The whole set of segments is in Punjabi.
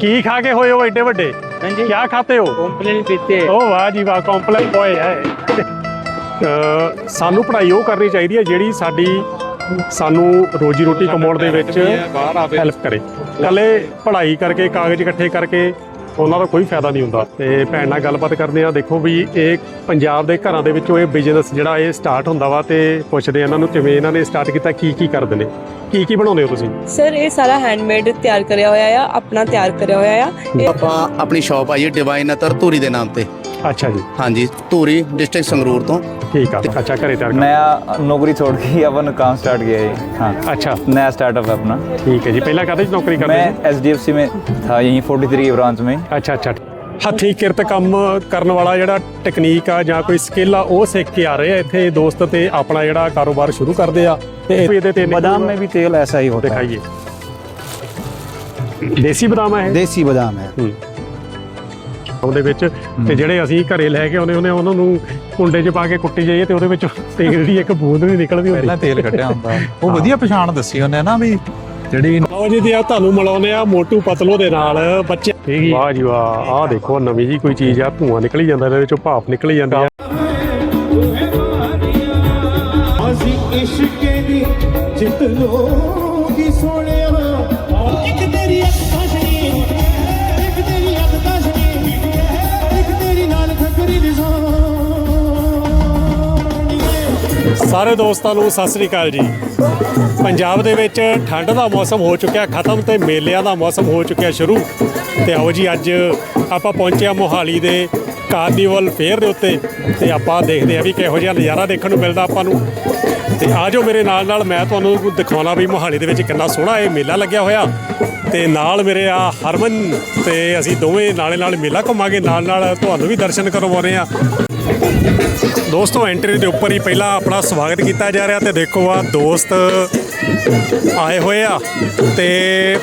ਕੀ ਖਾ ਕੇ ਹੋਏ ਹੋ ਐਡੇ ਵੱਡੇ? ਹਾਂਜੀ। ਕੀ ਖਾਤੇ ਹੋ? ਕੰਪਲੇਨ ਪੀਤੇ ਓ ਵਾਹ ਜੀ ਵਾਹ ਕੰਪਲੇਨ ਬੋਏ ਹੈ। ਸਾਨੂੰ ਪੜ੍ਹਾਈ ਉਹ ਕਰਨੀ ਚਾਹੀਦੀ ਹੈ ਜਿਹੜੀ ਸਾਡੀ ਸਾਨੂੰ ਰੋਜੀ ਰੋਟੀ ਕਮਾਉਣ ਦੇ ਵਿੱਚ ਹੈਲਪ ਕਰੇ। ਕੱਲੇ ਪੜ੍ਹਾਈ ਕਰਕੇ ਕਾਗਜ਼ ਇਕੱਠੇ ਕਰਕੇ ਉਹਨਾਂ ਦਾ ਕੋਈ ਫਾਇਦਾ ਨਹੀਂ ਹੁੰਦਾ। ਤੇ ਭੈਣ ਨਾਲ ਗੱਲਬਾਤ ਕਰਦੇ ਆ ਦੇਖੋ ਵੀ ਇਹ ਪੰਜਾਬ ਦੇ ਘਰਾਂ ਦੇ ਵਿੱਚੋਂ ਇਹ ਬਿਜ਼ਨਸ ਜਿਹੜਾ ਇਹ ਸਟਾਰਟ ਹੁੰਦਾ ਵਾ ਤੇ ਪੁੱਛਦੇ ਆ ਇਹਨਾਂ ਨੂੰ ਕਿਵੇਂ ਇਹਨਾਂ ਨੇ ਸਟਾਰਟ ਕੀਤਾ ਕੀ ਕੀ ਕਰਦੇ ਨੇ। ਕੀ ਕੀ ਬਣਾਉਂਦੇ ਹੋ ਤੁਸੀਂ? ਸਰ ਇਹ ਸਾਰਾ ਹੈਂਡਮੇਡ ਤਿਆਰ ਕਰਿਆ ਹੋਇਆ ਆ ਆਪਣਾ ਤਿਆਰ ਕਰਿਆ ਹੋਇਆ ਆ। ਆਪਾਂ ਆਪਣੀ ਸ਼ਾਪ ਆਈ ਹੈ ਡਿਵਾਈਨ ਅਤਰ ਧੂਰੀ ਦੇ ਨਾਮ ਤੇ। ਅੱਛਾ ਜੀ ਹਾਂਜੀ ਧੂਰੀ ਡਿਸਟ੍ਰਿਕਟ ਸੰਗਰੂਰ ਤੋਂ ਠੀਕ ਆ ਅੱਛਾ ਘਰੇ ਤਿਆਰ ਕਰ नया नौकरी छोड़ के ही अपन काम स्टार्ट किया है हाँ ਅੱਛਾ नया स्टार्टअप है अपना ਠੀਕ ਹੈ ਜੀ ਪਹਿਲਾਂ ਕਾਹਦੇ ਚ ਨੌਕਰੀ ਕਰਦੇ मैं ਸੀ एच डी एफ सी में था यहीं फोर्टी थ्री ब्रांच में ਅੱਛਾ ਅੱਛਾ ਹੱਥੀਂ ਕਿਰਤ ਕੰਮ ਕਰਨ ਵਾਲਾ ਜਿਹੜਾ ਟੈਕਨੀਕ ਆ ਜਾਂ ਕੋਈ ਸਕਿੱਲ ਆ ਉਹ ਸਿੱਖ ਕੇ ਆ ਰਹੇ ਆ ਇੱਥੇ ਦੋਸਤ ਤੇ ਆਪਣਾ ਜਿਹੜਾ ਕਾਰੋਬਾਰ ਸ਼ੁਰੂ ਕਰਦੇ ਆ ਤੇ ਇਹਦੇ ਤੇ बादाम में भी तेल ऐसा ही होता है ਦਿਖਾਈਏ ਦੇਸੀ ਬਦਾਮ ਹੈ ਇਹ देसी बादाम है ਹੂੰ। ਉਹਦੇ ਵਿੱਚ ਤੇ ਜਿਹੜੇ ਅਸੀਂ ਘਰੇ ਲੈ ਕੇ ਆਉਂਦੇ ਹੁੰਦੇ ਆ, ਉਹਨਾਂ ਨੂੰ ਕੁੰਡੇ 'ਚ ਪਾ ਕੇ ਕੁੱਟੀ ਜਾਈਏ ਤੇ ਉਹਦੇ ਵਿੱਚ ਤੇਲ ਦੀ ਇੱਕ ਬੂੰਦ ਨਹੀਂ ਨਿਕਲਦੀ ਹੁੰਦੀ। ਪਹਿਲਾਂ ਤੇਲ ਕੱਢਿਆ ਹੁੰਦਾ। ਉਹ ਵਧੀਆ ਪਛਾਣ ਦੱਸੀ ਉਹਨੇ ਨਾ ਵੀ ਜਿਹੜੀ ਲਓ ਜੀ ਤੇ ਆ ਤੁਹਾਨੂੰ ਮਿਲਾਉਂਦੇ ਆ ਮੋਟੂ ਪਤਲੋ ਦੇ ਨਾਲ ਬੱਚੇ ਵਾਹ ਜੀ ਵਾਹ ਆਹ ਦੇਖੋ ਨਵੀਂ ਜੀ ਕੋਈ ਚੀਜ਼ ਆ ਧੂਆਂ ਨਿਕਲੀ ਜਾਂਦਾ ਇਹਦੇ ਵਿੱਚੋਂ ਭਾਪ ਨਿਕਲੀ ਜਾਂਦੀ ਆ। ਅਸੀਂ ਇਸ਼ਕੇ ਦੀ ਜਿੱਤ ਲੋਗੀ ਸੋਹਣਿਆ ਸਾਰੇ ਦੋਸਤਾਂ ਨੂੰ ਸਤਿ ਸ੍ਰੀ ਅਕਾਲ ਜੀ। ਪੰਜਾਬ ਦੇ ਵਿੱਚ ਠੰਡ ਦਾ ਮੌਸਮ ਹੋ ਚੁੱਕਿਆ, ਖਤਮ ਤੇ ਮੇਲਿਆਂ ਦਾ ਮੌਸਮ ਹੋ ਚੁੱਕਿਆ ਸ਼ੁਰੂ। ਤੇ ਆਓ ਜੀ, ਅੱਜ ਆਪਾਂ ਪਹੁੰਚੇ ਆ ਮੋਹਾਲੀ ਦੇ ਕਾਰਨੀਵਲ ਫੇਅਰ ਦੇ ਉੱਤੇ ਤੇ ਆਪਾਂ ਦੇਖਦੇ ਆ ਵੀ ਕਿਹੋ ਜਿਹਾ ਨਜ਼ਾਰਾ ਦੇਖਣ ਨੂੰ ਮਿਲਦਾ ਆਪਾਂ ਨੂੰ। ਤੇ ਆਜੋ ਮੇਰੇ ਨਾਲ ਨਾਲ ਮੈਂ ਤੁਹਾਨੂੰ ਦਿਖਾਉਣਾ ਵੀ ਮੋਹਾਲੀ ਦੇ ਵਿੱਚ ਕਿੰਨਾ ਸੋਹਣਾ ਇਹ ਮੇਲਾ ਲੱਗਿਆ ਹੋਇਆ। ਤੇ ਨਾਲ ਮੇਰੇ ਆ ਹਰਮਨ ਤੇ ਅਸੀਂ ਦੋਵੇਂ ਨਾਲੇ ਨਾਲ ਮੇਲਾ ਘੁੰਮਾਂਗੇ ਨਾਲ ਨਾਲ ਤੁਹਾਨੂੰ ਵੀ ਦਰਸ਼ਨ ਕਰਵਾਉਣੇ ਆ ਦੋਸਤੋ ਐਂਟਰੀ ਦੇ ਉੱਪਰ ਹੀ ਪਹਿਲਾਂ ਆਪਣਾ ਸਵਾਗਤ ਕੀਤਾ ਜਾ ਰਿਹਾ ਤੇ ਦੇਖੋ ਆ ਦੋਸਤ ਆਏ ਹੋਏ ਆ ਤੇ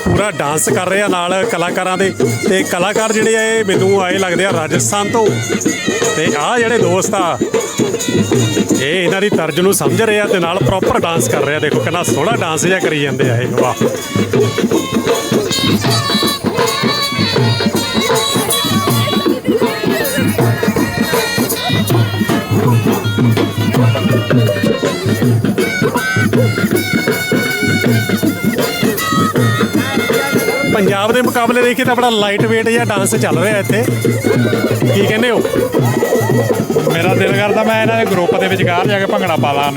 ਪੂਰਾ ਡਾਂਸ ਕਰ ਰਹੇ ਆ ਨਾਲ ਕਲਾਕਾਰਾਂ ਦੇ। ਤੇ ਕਲਾਕਾਰ ਜਿਹੜੇ ਆ, ਇਹ ਮੈਨੂੰ ਆਏ ਲੱਗਦੇ ਆ ਰਾਜਸਥਾਨ ਤੋਂ। ਤੇ ਆ ਜਿਹੜੇ ਦੋਸਤ ਆ, ਇਹ ਇਹਨਾਂ ਦੀ ਤਰਜ ਨੂੰ ਸਮਝ ਰਹੇ ਆ ਤੇ ਨਾਲ ਪ੍ਰੋਪਰ ਡਾਂਸ ਕਰ ਰਹੇ ਆ। ਦੇਖੋ ਕਿੰਨਾ ਸੋਹਣਾ ਡਾਂਸ ਜਿਹਾ ਕਰੀ ਜਾਂਦੇ ਆ ਇਹ। ਵਾਹ। ਪੰਜਾਬ ਦੇ ਮੁਕਾਬਲੇ ਦੇਖੀਏ ਤਾਂ ਬੜਾ ਲਾਈਟ weight ਜਿਹਾ ਡਾਂਸ ਚੱਲ ਰਿਹਾ ਇੱਥੇ। ਕੀ ਕਹਿੰਦੇ ਹੋ? ਮੇਰਾ ਦਿਲ ਕਰਦਾ ਮੈਂ ਇਹਨਾਂ ਦੇ ਗਰੁੱਪ ਦੇ ਵਿੱਚ ਗਾਰ ਜਾ ਕੇ ਭੰਗੜਾ ਪਾ ਲਾਂ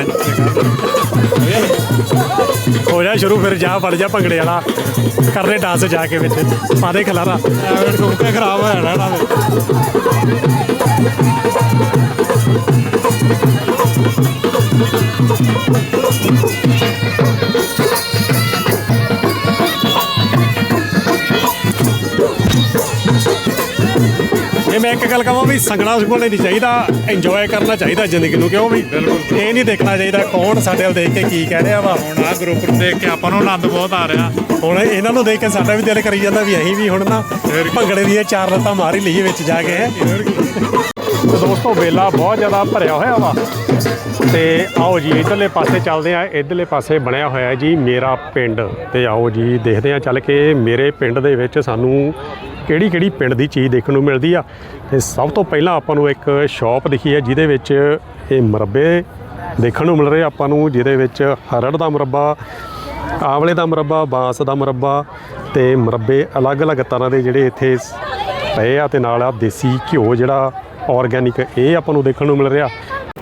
ਹੋ ਜਾ ਸ਼ੁਰੂ ਫਿਰ ਜਾ, ਵੜ ਜਾ ਭੰਗੜੇ ਵਾਲਾ। ਕਰਦੇ ਡਾਂਸ ਜਾ ਕੇ ਵਿੱਚ। ਪਾਦੇ ਖਲਾਰਾ। ਐਵੇਂ ਟੁੱਟੇ ਖਰਾਬ ਹੋ ਜਾਣਾ ਇਹਨਾਂ ਇਹ ਮੈਂ ਇੱਕ ਗੱਲ ਕਹਾਂ ਵੀ ਸੰਗਣਾ ਸੁਗਣਾ ਨਹੀਂ ਚਾਹੀਦਾ ਇੰਜੋਏ ਕਰਨਾ ਚਾਹੀਦਾ ਜ਼ਿੰਦਗੀ ਨੂੰ ਕਿਉਂ ਵੀ? ਇਹ ਨਹੀਂ ਦੇਖਣਾ ਚਾਹੀਦਾ ਕੌਣ ਸਾਡੇ ਵੱਲ ਦੇਖ ਕੇ ਕੀ ਕਹਿ ਰਿਹਾ ਵਾ। ਹੁਣ ਆ ਗਰੁੱਪ ਨੂੰ ਦੇਖ ਕੇ ਆਪਾਂ ਨੂੰ ਆਨੰਦ ਬਹੁਤ ਆ ਰਿਹਾ। ਹੁਣ ਇਹਨਾਂ ਨੂੰ ਦੇਖ ਕੇ ਸਾਡਾ ਵੀ ਦਿਲ ਕਰੀ ਜਾਂਦਾ ਵੀ ਅਸੀਂ ਵੀ ਹੁਣ ਨਾ ਭੰਗੜੇ ਦੀਆਂ ਚਾਰ ਲੱਤਾਂ ਮਾਰ ਹੀ ਲਈਏ ਵਿੱਚ ਜਾ ਕੇ? ਤੇ ਦੋਸਤੋ ਵੇਲਾ ਬਹੁਤ ਜ਼ਿਆਦਾ ਭਰਿਆ ਹੋਇਆ ਵਾ। ਤੇ ਆਓ ਜੀ, ਇਧਰਲੇ ਪਾਸੇ ਚੱਲਦੇ ਆ ਇਧਰਲੇ ਪਾਸੇ ਬਣਿਆ ਹੋਇਆ ਹੈ ਜੀ ਮੇਰਾ ਪਿੰਡ। ਤੇ ਆਓ ਜੀ, ਦੇਖਦੇ ਆ ਚੱਲ ਕੇ ਮੇਰੇ ਪਿੰਡ ਦੇ ਵਿੱਚ ਸਾਨੂੰ ਕਿਹੜੀ ਕਿਹੜੀ ਪਿੰਡ ਦੀ ਚੀਜ਼ ਦੇਖਣ ਨੂੰ ਮਿਲਦੀ ਆ। ਤੇ ਸਭ ਤੋਂ ਪਹਿਲਾਂ ਆਪਾਂ ਨੂੰ ਇੱਕ ਸ਼ਾਪ ਦਿਖੀ ਹੈ, ਜਿਹਦੇ ਵਿੱਚ ਇਹ ਮੁਰੱਬੇ ਦੇਖਣ ਨੂੰ ਮਿਲ ਰਹੇ ਆਪਾਂ ਨੂੰ, ਜਿਹਦੇ ਵਿੱਚ ਹਰੜ ਦਾ ਮੁਰੱਬਾ, ਆਵਲੇ ਦਾ ਮੁਰੱਬਾ, ਬਾਂਸ ਦਾ ਮੁਰੱਬਾ ਤੇ ਮੁਰੱਬੇ ਅਲੱਗ-ਅਲੱਗ ਤਰ੍ਹਾਂ ਦੇ ਜਿਹੜੇ ਇੱਥੇ ਪਏ ਆ ਤੇ ਨਾਲ ਆ ਦੇਸੀ ਘਿਓ ਜਿਹੜਾ ਆਰਗੈਨਿਕ ਇਹ ਆਪਾਂ ਨੂੰ ਦੇਖਣ ਨੂੰ ਮਿਲ ਰਿਹਾ।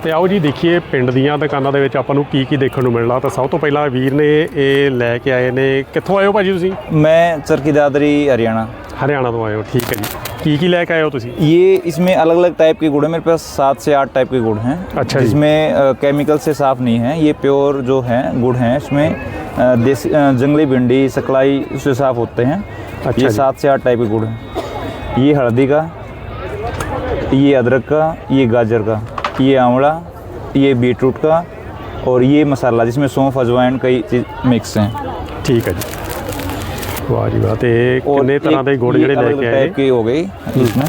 ਤੇ ਆਓ ਜੀ ਦੇਖੀਏ ਪਿੰਡ ਦੀਆਂ ਦੁਕਾਨਾਂ ਦੇ ਵਿੱਚ ਆਪਾਂ ਨੂੰ ਕੀ ਕੀ ਦੇਖਣ ਨੂੰ ਮਿਲਣਾ ਤਾਂ ਸਭ ਤੋਂ ਪਹਿਲਾਂ ਵੀਰ ਨੇ ਇਹ ਲੈ ਕੇ ਆਏ ਨੇ ਕਿੱਥੋਂ ਆਏ ਹੋ ਭਾਜੀ ਤੁਸੀਂ मैं चरखी दादरी हरियाणा ਹਰਿਆਣਾ ਤੋਂ ਆਏ ਹੋ ਠੀਕ ਹੈ ਜੀ ਕੀ ਕੀ ਲੈ ਕੇ ਆਏ ਹੋ ਤੁਸੀਂ ये इसमें अलग अलग टाइप के गुड़ है मेरे पास सात से आठ टाइप के गुड़ हैं अच्छा जी। जिसमें केमिकल से साफ नहीं है ये प्योर जो है गुड़ हैं इसमें अ, देसी अ, जंगली भिंडी सकलाई से साफ होते हैं अच्छा ये जी। सात से आठ टाइप के गुड़ हैं ये हल्दी का ये अदरक का ये गाजर का ये आंवला ये बीटरूट का और ये मसाला जिसमें सौंफ अजवाइन कई चीज मिक्स हैं ਠੀਕ ਹੈ ਜੀ ਵਾਹ ਜੀ ਵਾਹ ਤੇ और ਕਿੰਨੇ ਤਰ੍ਹਾਂ एक ਦੇ ਗੁੜ ये ਜਿਹੜੇ ਲੈ अलग-अलग ਕੇ ਆਏ टाइप की हो गई इसमें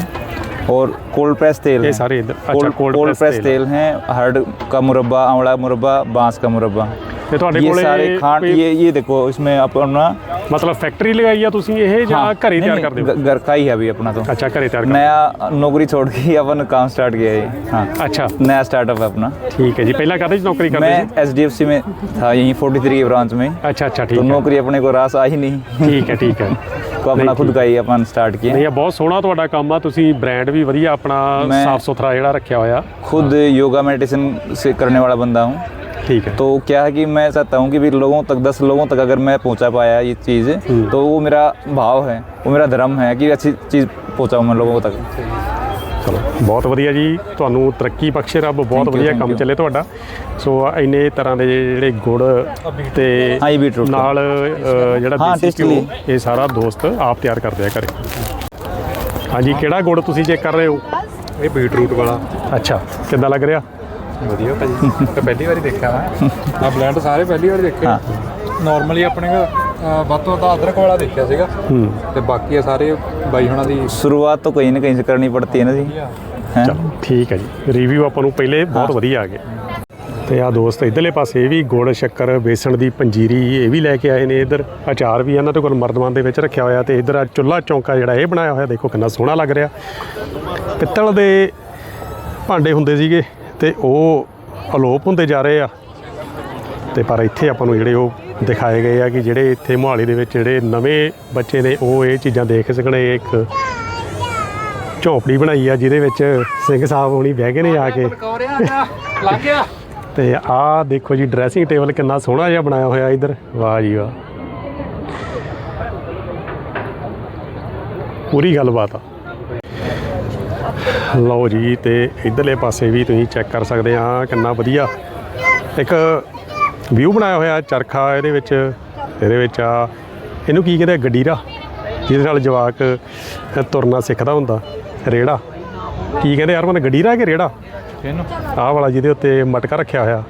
और कोल्ड प्रेस तेल ये है। सारे इधर- अच्छा, cold cold cold press press तेल। तेल है हर्ड का मुरब्बा आंवला मुरब्बा बांस का मुरब्बा ਤੇ ਤੁਹਾਡੇ ये ਕੋਲੇ सारे खांड ਕੋਈ- ये ये देखो इसमें अपना ਮਤਲਬ ਫੈਕਟਰੀ ਲਗਾਈ ਆ ਤੁਸੀਂ ਇਹ ਜਾਂ हाँ, ਘਰੇ नहीं, ਤਿਆਰ नहीं, ਕਰਦੇ ਹੋ घ- घर का ही है अभी अपना तो ਅੱਛਾ ਘਰੇ ਤਿਆਰ ਕਰਦੇ नया नौकरी छोड़ के ही अपन काम स्टार्ट किया है हाँ ਅੱਛਾ नया स्टार्टअप है अपना ਠੀਕ ਹੈ ਜੀ ਪਹਿਲਾਂ ਕਾਹਦੇ ਚ ਨੌਕਰੀ ਕਰਦੇ मैं ਸੀ एच डी एफ सी में था यहीं फोर्टी थ्री की ब्रांच में ਅੱਛਾ ਅੱਛਾ तो ਠੀਕ ਹੈ नौकरी अपने को रास आई नहीं ਠੀਕ ਹੈ ਠੀਕ ਹੈ तो अपना नहीं, खुद ठीक। का ही अपन स्टार्ट किए ਨਹੀਂ ਇਹ ਬਹੁਤ ਸੋਹਣਾ ਤੁਹਾਡਾ ਕੰਮ ਆ ਤੁਸੀਂ ਬ੍ਰਾਂਡ ਵੀ ਵਧੀਆ ਆਪਣਾ ਮੈਂ- ਸਾਫ ਸੁਥਰਾ ਜਿਹੜਾ ਰੱਖਿਆ ਹੋਇਆ खुद योगा मेडिटेशन से करने वाला बंदा हूँ ਠੀਕ ਹੈ तो क्या है कि मैं चाहता हूँ कि भी लोगों तक दस लोगों तक अगर मैं पहुँचा पाया ये चीज़ तो वो मेरा भाव है वो मेरा धर्म है कि अच्छी चीज़ पहुँचाऊँ मैं लोगों तक ਚਲੋ ਬਹੁਤ ਵਧੀਆ ਜੀ ਤੁਹਾਨੂੰ ਤਰੱਕੀ ਬਖਸ਼ੇ ਰੱਬ ਬਹੁਤ Thank you, ਵਧੀਆ thank ਕੰਮ you. ਚੱਲੇ ਤੁਹਾਡਾ ਸੋ ਇੰਨੇ ਤਰ੍ਹਾਂ ਦੇ ਜਿਹੜੇ ਗੁੜ ਤੇ ਹਾਂ, ਇਹ beetroot ਦਾ। ਨਾਲ ਅ, ਜਿਹੜਾ ਹਾਂ, ਦੇਸੀ taste ਘਿਓ ਇਹ ਸਾਰਾ ਦੋਸਤ ਆਪ ਤਿਆਰ ਕਰਦੇ ਆ ਘਰੇ ਹਾਂਜੀ ਕਿਹੜਾ ਗੁੜ ਤੁਸੀਂ ਚੈੱਕ ਕਰ ਰਹੇ ਹੋ ਇਹ ਬੀਟਰੂਟ ਵਾਲਾ ਅੱਛਾ ਕਿੱਦਾਂ ਲੱਗ ਰਿਹਾ ਵਧੀਆ ਭਾਜੀ ਤਾਂ ਪਹਿਲੀ ਵਾਰੀ ਦੇਖਿਆ ਮੈਂ ਆ ਬਲੈਂਡ ਸਾਰੇ ਪਹਿਲੀ ਵਾਰੀ ਦੇਖੇ ਹਾਂ। ਨਾਰਮਲੀ ਆਪਣੇ ਕੋਲ, ਅਹ, ਵੱਧ ਤੋਂ ਵੱਧ ਅਦਰਕ ਵਾਲਾ ਦੇਖਿਆ ਸੀਗਾ ਹੂੰ ਤੇ ਬਾਕੀ ਆ ਸਾਰੇ ਬਾਈ ਹੁਣਾਂ ਦੀ शुरुआत तो कहीं ना कहीं से करनी पड़ती है ना जी हैं? ਚਲੋ ਠੀਕ ਹੈ ਜੀ ਰਿਵਿਊ ਆਪਾਂ ਨੂੰ ਪਹਿਲੇ ਬਹੁਤ ਵਧੀਆ ਆ ਗਏ ਤੇ ਆ ਦੋਸਤ ਇਧਰਲੇ ਪਾਸੇ ਇਹ ਵੀ ਗੁੜ ਸ਼ੱਕਰ ਬੇਸਣ ਦੀ ਪੰਜੀਰੀ ਇਹ ਵੀ ਲੈ ਕੇ ਆਏ ਨੇ ਇਧਰ ਅਚਾਰ ਵੀ ਇਹਨਾਂ ਦੇ ਕੋਲ ਮਰਦਵਾਨ ਦੇ ਵਿੱਚ ਰੱਖਿਆ ਹੋਇਆ ਤੇ ਇਧਰ ਆ ਚੁੱਲਾ ਚੌਂਕਾ ਜਿਹੜਾ ਇਹ ਬਣਾਇਆ ਹੋਇਆ ਦੇਖੋ ਕਿੰਨਾ ਸੋਹਣਾ ਲੱਗ ਰਿਹਾ ਪਿੱਤਲ ਦੇ ਭਾਂਡੇ ਹੁੰਦੇ ਸੀਗੇ ਤੇ ਉਹ ਅਲੋਪ ਹੁੰਦੇ ਜਾ ਰਹੇ ਆ। ਤੇ ਪਰ ਇੱਥੇ ਆਪਾਂ ਨੂੰ ਜਿਹੜੇ ਉਹ ਦਿਖਾਏ ਗਏ ਆ ਕਿ ਜਿਹੜੇ ਇੱਥੇ ਮੁਹਾਲੀ ਦੇ ਵਿੱਚ ਜਿਹੜੇ ਨਵੇਂ ਬੱਚੇ ਨੇ, ਉਹ ਇਹ ਚੀਜ਼ਾਂ ਦੇਖ ਸਕਣ। ਇਹ ਇੱਕ ਝੋਪੜੀ ਬਣਾਈ ਆ, ਜਿਹਦੇ ਵਿੱਚ ਸਿੰਘ ਸਾਹਿਬ ਹੁਣੀ ਬਹਿ ਗਏ ਨੇ ਆ ਕੇ। ਲੱਗ ਗਿਆ ਤੇ ਆਹ ਦੇਖੋ ਜੀ ਡਰੈਸਿੰਗ ਟੇਬਲ ਕਿੰਨਾ ਸੋਹਣਾ ਜਿਹਾ ਬਣਾਇਆ ਹੋਇਆ ਇਧਰ। ਵਾਹ ਜੀ ਵਾਹ। ਪੂਰੀ ਗੱਲਬਾਤ ਆ। ਲਓ ਜੀ ਤੇ ਇਧਰਲੇ ਪਾਸੇ ਵੀ ਤੁਸੀਂ ਚੈੱਕ ਕਰ ਸਕਦੇ ਆ ਕਿੰਨਾ ਵਧੀਆ ਇੱਕ ਵਿਊ ਬਣਾਇਆ ਹੋਇਆ ਚਰਖਾ ਇਹਦੇ ਵਿੱਚ ਇਹਦੇ ਵਿੱਚ ਆ ਇਹਨੂੰ ਕੀ ਕਹਿੰਦੇ? ਗਡੀਰਾ ਜਿਹਦੇ ਨਾਲ ਜਵਾਕ ਤੁਰਨਾ ਸਿੱਖਦਾ ਹੁੰਦਾ ਰੇੜਾ। ਕੀ ਕਹਿੰਦੇ ਹਰਮਨ ਗਡੀਰਾ ਕਿ ਰੇੜਾ? ਇਹਨੂੰ। ਆਹ ਵਾਲਾ ਜਿਹਦੇ ਉੱਤੇ ਮਟਕਾ ਰੱਖਿਆ ਹੋਇਆ।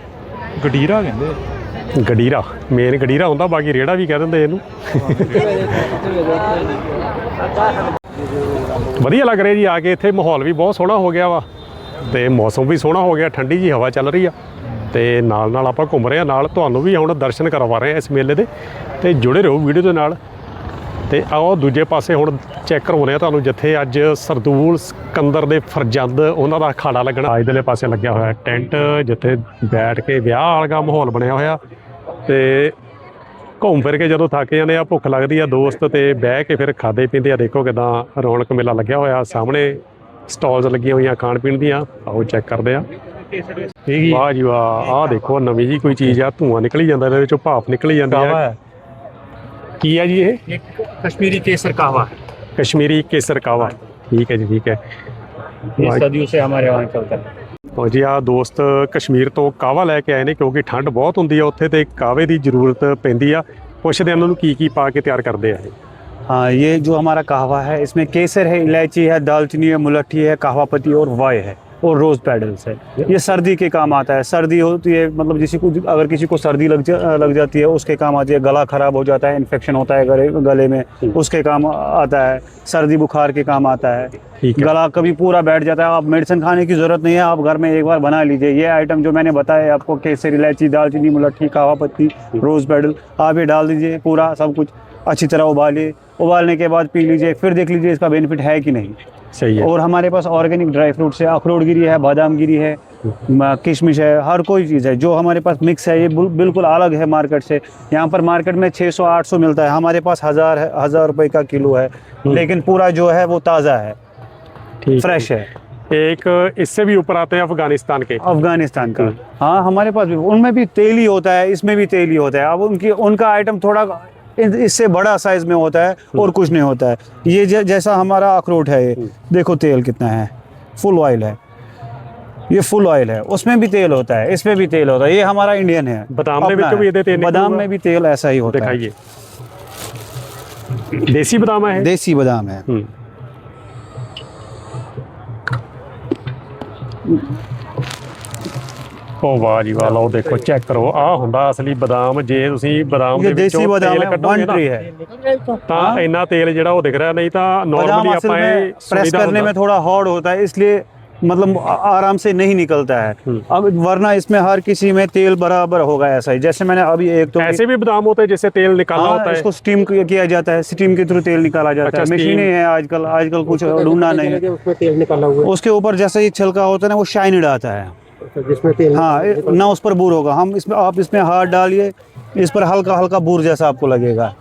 ਗਡੀਰਾ ਕਹਿੰਦੇ ਗਡੀਰਾ ਮੇਨ ਗਡੀਰਾ ਹੁੰਦਾ ਬਾਕੀ ਰੇੜਾ ਵੀ ਕਹਿ ਦਿੰਦੇ ਇਹਨੂੰ। ਵਧੀਆ ਲੱਗ ਰਿਹਾ ਜੀ, ਆ ਕੇ ਇੱਥੇ ਮਾਹੌਲ ਵੀ ਬਹੁਤ ਸੋਹਣਾ ਹੋ ਗਿਆ ਵਾ। ਤੇ ਮੌਸਮ ਵੀ ਸੋਹਣਾ ਹੋ ਗਿਆ, ਠੰਡੀ ਜੀ ਹਵਾ ਚੱਲ ਰਹੀ ਆ। ਤੇ ਨਾਲ ਨਾਲ ਆਪਾਂ ਘੁੰਮ ਰਹੇ ਆ, ਨਾਲ ਤੁਹਾਨੂੰ ਵੀ ਹੁਣ ਦਰਸ਼ਨ ਕਰਵਾ ਰਹੇ ਆ ਇਸ ਮੇਲੇ ਦੇ। ਤੇ ਜੁੜੇ ਰਹੋ ਵੀਡੀਓ ਦੇ ਨਾਲ। ਤੇ ਆਓ ਦੂਜੇ ਪਾਸੇ ਹੁਣ ਚੈੱਕ ਕਰਾਉਂਦੇ ਆ ਤੁਹਾਨੂੰ, ਜਿੱਥੇ ਅੱਜ ਸਰਦੂਲ ਸਿਕੰਦਰ ਦੇ ਫਰਜ਼ੰਦ ਉਹਨਾਂ ਦਾ ਅਖਾੜਾ ਲੱਗਣਾ। ਇਧਰਲੇ ਪਾਸੇ ਲੱਗਿਆ ਹੋਇਆ ਟੈਂਟ, ਜਿੱਥੇ ਬੈਠ ਕੇ ਵਿਆਹ ਵਾਲਾ ਮਾਹੌਲ ਬਣਿਆ ਹੋਇਆ। ਤੇ ਘੁੰਮ ਫਿਰ ਕੇ ਜਦੋਂ ਥੱਕ ਜਾਂਦੇ ਆ ਭੁੱਖ ਲੱਗਦੀ ਆ ਦੋਸਤ ਤੇ ਬਹਿ ਕੇ ਫਿਰ ਖਾਦੇ ਪੀਂਦੇ ਆ ਦੇਖੋ ਕਿਦਾਂ ਰੌਣਕ ਮੇਲਾ ਲੱਗਿਆ ਹੋਇਆ ਸਾਹਮਣੇ ਸਟਾਲਸ ਲੱਗੀਆਂ ਹੋਈਆਂ ਖਾਣ ਪੀਣ ਦੀਆਂ ਆਓ ਚੈੱਕ ਕਰਦੇ ਆ ਵਾਹ ਜੀ ਵਾਹ ਆਹ ਦੇਖੋ ਨਵੀਂ ਜੀ ਕੋਈ ਚੀਜ਼ ਆ ਧੂਆਂ ਨਿਕਲੀ ਜਾਂਦਾ ਇਹਦੇ ਵਿੱਚੋਂ ਭਾਪ ਨਿਕਲੀ ਜਾਂਦੀ ਆ ਕੀ ਆ ਜੀ ਇਹ कश्मीरी केसर कहवा ਕਸ਼ਮੀਰੀ ਕੇਸਰ ਕਾਵਾ ਠੀਕ ਹੈ ਜੀ ਠੀਕ ਹੈ ये सदियों से हमारे वहाँ चलता है ਉਹ ਜੀ ਆ ਦੋਸਤ ਕਸ਼ਮੀਰ ਤੋਂ ਕਾਵਾ ਲੈ ਕੇ ਆਏ ਨੇ ਕਿਉਂਕਿ ਠੰਡ ਬਹੁਤ ਹੁੰਦੀ ਆ ਉੱਥੇ ਤੇ ਕਾਵੇ ਦੀ ਜ਼ਰੂਰਤ ਪੈਂਦੀ ਆ ਪੁੱਛਦੇ ਆ ਉਹਨਾਂ ਨੂੰ ਕੀ ਕੀ ਪਾ ਕੇ ਤਿਆਰ ਕਰਦੇ ਆ ਇਹ हाँ ये जो हमारा कहवा है इसमें केसर है इलायची है दालचीनी है मुलट्ठी है कहवा पत्ती और वाय है और रोज पेडल्स है। ये सर्दी के काम आता है। सर्दी होती है मतलब किसी को अगर किसी को सर्दी लग जा, लग जाती है उसके काम आती है गला खराब हो जाता है इन्फेक्शन होता है गले गले में उसके काम आता है। सर्दी बुखार के काम आता है। गला कभी पूरा बैठ जाता है आप मेडिसिन खाने की ज़रूरत नहीं है आप घर में एक बार बना लीजिए। ये आइटम जो मैंने बताया आपको केसर इलायची दालचीनी मुलट्ठी कावा पत्ती रोज पेडल आप ये डाल दीजिए पूरा सब कुछ अच्छी तरह उबालिए। उबालने के बाद पी लीजिए फिर देख लीजिए इसका बेनिफिट है कि नहीं। सही है। और हमारे पास ऑर्गेनिक ड्राई फ्रूट्स है अखरोट गिरी है बादाम गिरी है किशमिश है हर कोई चीज़ है जो हमारे पास मिक्स है ये बिल्कुल अलग है मार्केट से। यहाँ पर मार्केट में 600-800 मिलता है हमारे पास हज़ार है हज़ार रुपये का किलो है हम्म। लेकिन पूरा जो है वो ताज़ा है फ्रेश है। एक इससे भी ऊपर आते हैं अफ़गानिस्तान के। अफ़गानिस्तान का। हम्म। हाँ हमारे पास भी उनमें भी तेल ही होता है इसमें भी तेल ही होता है। अब उनकी उनका आइटम थोड़ा इससे बड़ा साइज़ में होता है और कुछ नहीं होता है। ये ज- जैसा हमारा अखरोट है ये देखो तेल कितना है। फुल ऑयल है। ये फुल ऑयल है। उसमें भी तेल होता है इसमें भी तेल होता है। ये हमारा इंडियन है। बादाम में भी तो। ये हैं, बादाम में भी तेल ऐसा ही होता है। देसी बादाम है? देसी बादाम है। हम्म। ਉਹ ਵਾਹ ਜੀ ਵਾਹ ਲਓ ਦੇਖੋ ਚੈੱਕ ਕਰੋ ਆਹ ਹੁੰਦਾ ਅਸਲੀ ਬਾਦਾਮ ਜੇ ਤੁਸੀਂ ਬਾਦਾਮ ये ਦੇ देसी ਵਿੱਚੋਂ बादाम ਤੇਲ है ਕੱਢੋਗੇ वन ਨਾ ट्री है ਤਾਂ ਇੰਨਾ ਤੇਲ ਜਿਹੜਾ ਉਹ ਦਿਖ ਰਿਹਾ ਨਹੀਂ ਤਾਂ बादाम ਨਾਰਮਲੀ असल ਆਪਾਂ में ਇਹ प्रेस सुविधा करने में ਹੁੰਦਾ। थोड़ा हार्ड होता है इसलिए मतलब आ- आराम से नहीं निकलता है अब वरना इसमें हर किसी में तेल बराबर होगा ऐसा ही जैसे मैंने अभी एक तो ऐसे भी बादाम होते हैं जिससे तेल निकालना हाँ, होता है इसको स्टीम किया जाता है स्टीम के थ्रू तेल निकाला जाता अच्छा, है steam। मशीनें हैं आजकल आजकल कुछ ढूंढना नहीं है उसमें तेल निकाला हुआ उसके ऊपर जैसे ही छिलका होता है ना वो शाइनिड आता है है जिसमें तेल हाँ ना उस पर बूर होगा। हम इसमें आप इसमें हाथ डालिए इस पर हल्का हल्का बूर जैसा आपको लगेगा।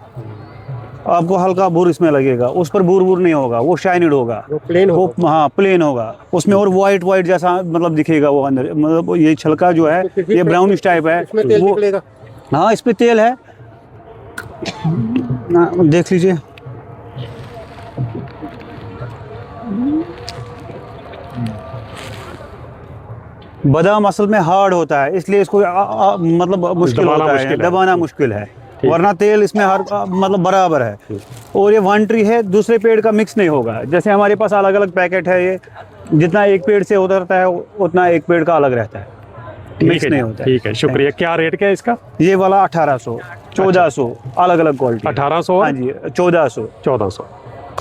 आपको हल्का बूर इसमें लगेगा। उस पर बूर बूर नहीं होगा वो शाइनिड होगा। वो प्लेन वो होगा हाँ प्लेन होगा। उसमें और वाइट वाइट जैसा मतलब दिखेगा वो अंदर। मतलब ये छिलका जो है किसी ये ब्राउनिश टाइप है। इसमें तेल वो निकलेगा। हाँ इस पर तेल है। हाँ, देख लीजिए। बादाम असल में हार्ड होता है इसलिए इसको आ, आ, मतलब मुश्किल होता है दबाना मुश्किल है। वरना तेल इसमें हर मतलब बराबर है। और ये वन ट्री है दूसरे पेड़ का मिक्स नहीं होगा। जैसे हमारे पास अलग अलग पैकेट है ये जितना एक पेड़ से उतरता है उतना एक पेड़ का अलग रहता है। मिक्स नहीं होता ठीक है शुक्रिया। क्या रेट क्या है इसका? ये वाला अठारह सौ चौदह सौ अलग अलग क्वालिटी अठारह सौ? हाँ जी चौदह सौ। चौदह सौ।